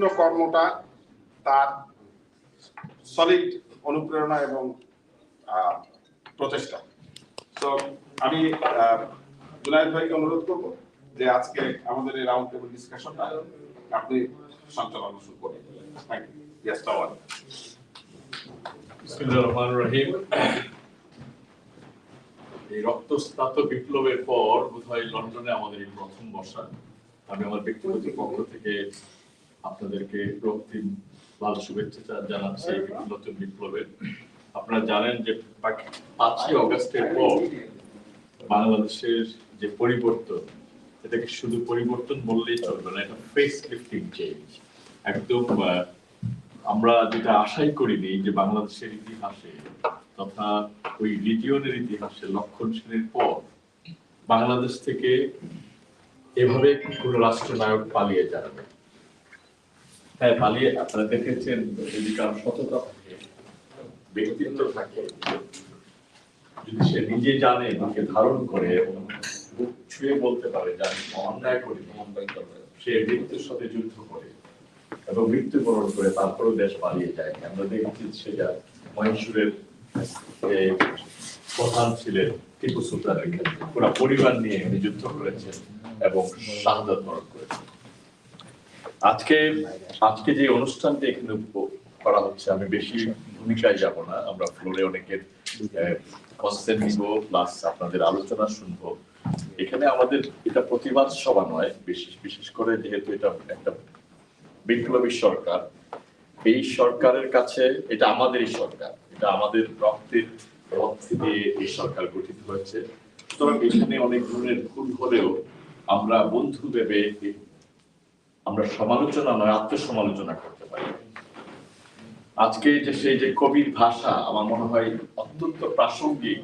সম্পূর্ণ কর্মটা তার সলিড অনুপ্রেরণা এবং প্রচেষ্টা। তো আমি জুনায়েদ ভাইকে অনুরোধ করব যে আজকে আমাদের এই রাউন্ড টেবিল ডিসকাশনটা আপনি সঞ্চালন শুরু করবেন থ্যাংক ইউ ইয়েস রহিম। এই রক্তস্নাত বিপ্লবের পর বোধহয় লন্ডনে আমাদের এই প্রথম বসা। আমি আমার ব্যক্তিগত পক্ষ থেকে আপনাদেরকে রক্তিম লাল শুভেচ্ছা জানাচ্ছি নতুন বিপ্লবের আপনারা জানেন যে পাঁচই অগস্টের পর বাংলাদেশের যে পরিবর্তন এটাকে শুধু পরিবর্তন বললেই চলবে না এটা ফেস লিফটিং চেঞ্জ একদম আমরা যেটা আশাই করিনি যে বাংলাদেশের ইতিহাসে তথা ওই রিজিয়নের ইতিহাসে লক্ষণ সেনের পর বাংলাদেশ থেকে এভাবে কোন রাষ্ট্রনায়ক পালিয়ে যাবে হ্যাঁ পালিয়ে আপনারা দেখেছেন যদি কারণ সততা থাকে, ব্যক্তিত্ব থাকে। যদি সে নিজে জানে ধারণ করে এবং ছুঁয়ে বলতে পারে যে আমি অন্যায় করি সে মৃত্যুর সাথে যুদ্ধ করে এবং মৃত্যুবরণ করে দেশ পালিয়ে যায়। আমরা দেখেছি মহীশূরের যে প্রধান ছিলেন, টিপু সুলতানের ক্ষেত্রে পুরো পরিবার নিয়ে যুদ্ধ করেছেন এবং শাহাদাত বরণ করেছেন। আজকে আজকে যে অনুষ্ঠানটি এখানে করা হচ্ছে, আমি বেশি ভূমিকায় যাব না। আমরা ফ্লোরে অনেকের কনসেন্ট নিব প্লাস আপনাদের আলোচনা শুনব। এখানে আমাদের এটা প্রতিবাদ সভা নয়, বিশেষ বিশেষ করে যেহেতু এটা একটা বিপ্লবী সরকার, এই সরকারের কাছে এটা আমাদেরই সরকার, এটা আমাদের রক্তের রক্তে দিয়ে এই সরকার গঠিত হয়েছে। সুতরাং এখানে অনেক ধরনের ভুল হলেও আমরা বন্ধু এ- আমরা সমালোচনা নয় আত্মসমালোচনা করতে পারি। আজকে যে সেই যে কবির ভাষা আমার মনে হয় অত্যন্ত প্রাসঙ্গিক।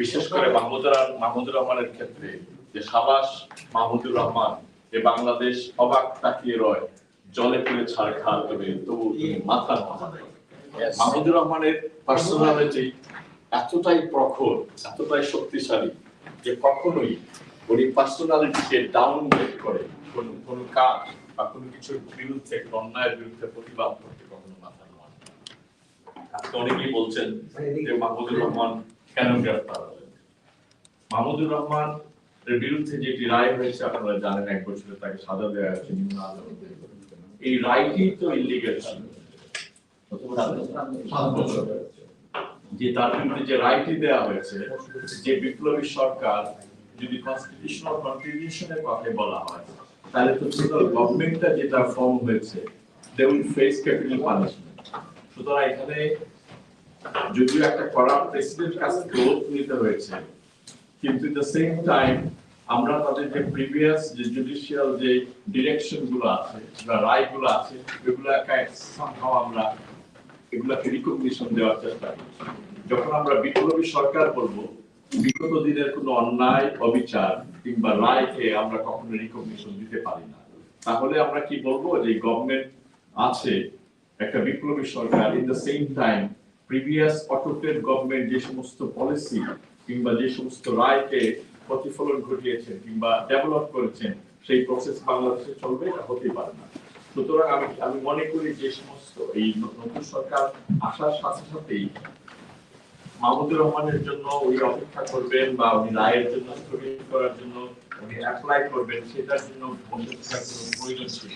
বিশেষ করে মাহমুদুর মাহমুদুর রহমানের ক্ষেত্রে যে সাবাস মাহমুদুর রহমান যে বাংলাদেশ অবাক তাকিয়ে রয় জলে পুড়ে ছাড় খা তবে তবু মাথা নমানো। মাহমুদুর রহমানের পার্সোনালিটি এতটাই প্রখর এতটাই শক্তিশালী যে কখনোই উনি পার্সোনালিটিকে ডাউন করে কাজ বা কোনো কিছুর বিরুদ্ধে, অন্যায়ের বিরুদ্ধে প্রতিবাদ করতে কখনো মাথা নমান না। আজকে অনেকেই বলছেন যে মাহমুদুর রহমান কেন গ্রেফতার হলেন? মাহমুদুর রহমান এর বিরুদ্ধে যেটি রায় হয়েছে, আপনারা জানেন, এক বছরে তাকে সাজা দেওয়া হয়েছে, নিম্ন আদালতে। এই রায়টি তো ইলিগেল ছিল। যে তার বিরুদ্ধে যে রায়টি দেওয়া হয়েছে, যে বিপ্লবী সরকার যদি কনস্টিটিউশনাল কন্ট্রিবিউশনের কথা বলা হয় তাহলে তো টোটাল গভর্নমেন্টটা যেটা ফর্ম হয়েছে they will face capital punishment সুতরাং এখানে যদিও একটা করা প্রেসিডেন্ট কাছ ওথ নিতে হয়েছে, কিন্তু দ্য সেম টাইম আমরা তাদের যে প্রিভিয়াস যে জুডিশিয়াল যে ডিরেকশনগুলো আছে বা রায়গুলো আছে, এগুলাকে somehow আমরা এগুলাকে রিকগনিশন দেওয়ার চেষ্টা করি যখন আমরা বিপ্লবী সরকার বলব বিগত দিনের কোনো অন্যায়, অবিচার কিংবা রায়কে আমরা কখনো রিকগনিশন দিতে পারি না। তাহলে আমরা কি বলব যে গভর্নমেন্ট আছে, একটা বিপ্লবী সরকার in the same time previous autocrat government যে সমস্ত পলিসি কিংবা যে সমস্ত রায়কে প্রতিফলন ঘটিয়েছেন কিংবা ডেভেলপ করেছেন সেই প্রসেস বাংলাদেশে চলবে এটা হতে পারে না। সুতরাং আমি আমি মনে করি যে সমস্ত এই নতুন সরকার আসার সাথে সাথেই মাহমুদুর রহমানের জন্য উনি অপেক্ষা করবেন বা উনি রায়ের জন্য স্থগিত করার জন্য উনি অ্যাপ্লাই করবেন, সেটার জন্য বসে প্রয়োজন ছিল।